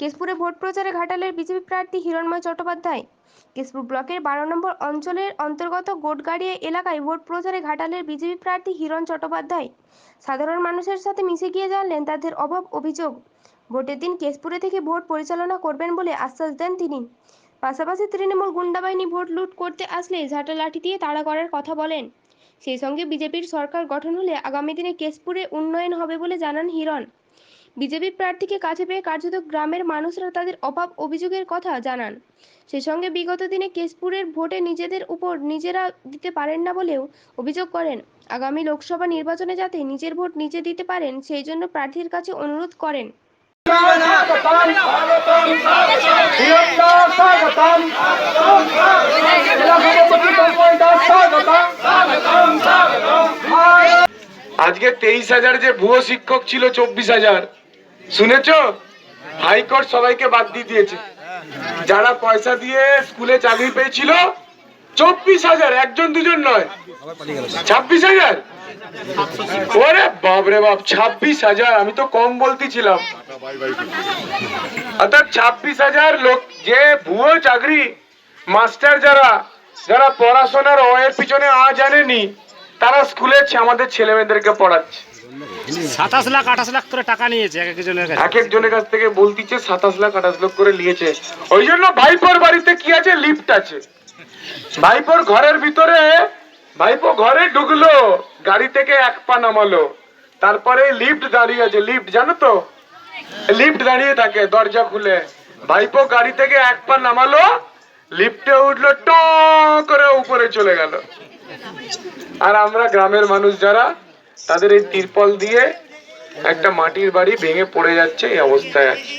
কেশপুরে vote প্রচারে ঘাটালের BJP প্রার্থী হিরণময় চট্টোপাধ্যায়। কেশপুর ব্লকের বারো নম্বর অঞ্চলের অন্তর্গত গোটগাড়িয়া এলাকায় ভোট প্রচারে ঘাটালের বিজেপি প্রার্থী হিরণ চট্টোপাধ্যায়। সাধারণ মানুষের সাথে মিশে গিয়ে জানলেন তাদের অভাব অভিযোগ। ভোটের দিন কেশপুরে থেকে ভোট পরিচালনা করবেন বলে আশ্বাস দেন তিনি। পাশাপাশি তৃণমূল গুন্ডাবাহিনী ভোট লুট করতে আসলে ঝাঁটা লাঠি দিয়ে তাড়া করার কথা বলেন। সেই সঙ্গে বিজেপির সরকার গঠন হলে আগামী দিনে কেশপুরে উন্নয়ন হবে বলে জানান হিরণ। বিজেপি প্রার্থীকে কাছে পেয়ে কার্যত গ্রামের মানুষরা তাদের অভাব অভিযোগের কথা জানান। সেই সঙ্গে বিগত দিনে কেশপুরের ভোটে নিজেদের উপর নিজেরা দিতে পারেন না বলেও অভিযোগ করেন। আগামী লোকসভা নির্বাচনে যাতে নিজের ভোট নিজে দিতে পারেন, সেই জন্য প্রার্থীর কাছে অনুরোধ করেন। আজকে তেইশ হাজার যে ভুয়ো শিক্ষক ছিল, চব্বিশ হাজার। শুনেছ? হাইকোর্ট সবাইকে বাদ দিয়ে দিয়েছে। যারা পয়সা দিয়ে স্কুলে চাকরি পেয়েছিল, চব্বিশ হাজার, একজন দুজন নয়। ছাব্বিশ হাজার? ওরে বাপরে বাপ, ছাব্বিশ হাজার, আমি তো কম বলতেছিলাম। অর্থাৎ ছাব্বিশ হাজার লোক, যে ভুয়ো চাকরি, মাস্টার যারা যারা পড়াশোনার অয়ের পিছনে আ জানেনি, তারা স্কুলে আমাদের ছেলে মেয়েদেরকে পড়াচ্ছে। ভাইপোর বাড়িতে কি আছে? লিফট আছে। ভাইপোর ঘরের ভিতরে, ভাইপো ঘরে ঢুকলো, গাড়ি থেকে এক পা নামালো। তারপরে লিফট দাঁড়িয়ে আছে। লিফট, জানো তো? লিফট দাঁড়িয়ে থাকে দরজা খুলে। ভাইপো গাড়ি থেকে এক পা নামালো, লিফটে উঠল ট করে উপরে চলে গেল। আর আমরা গ্রামের মানুষ যারা তাদের এই তিরপল দিয়ে একটা মাটির বাড়ি ভেঙে পড়ে যাচ্ছে এই অবস্থায় আছে।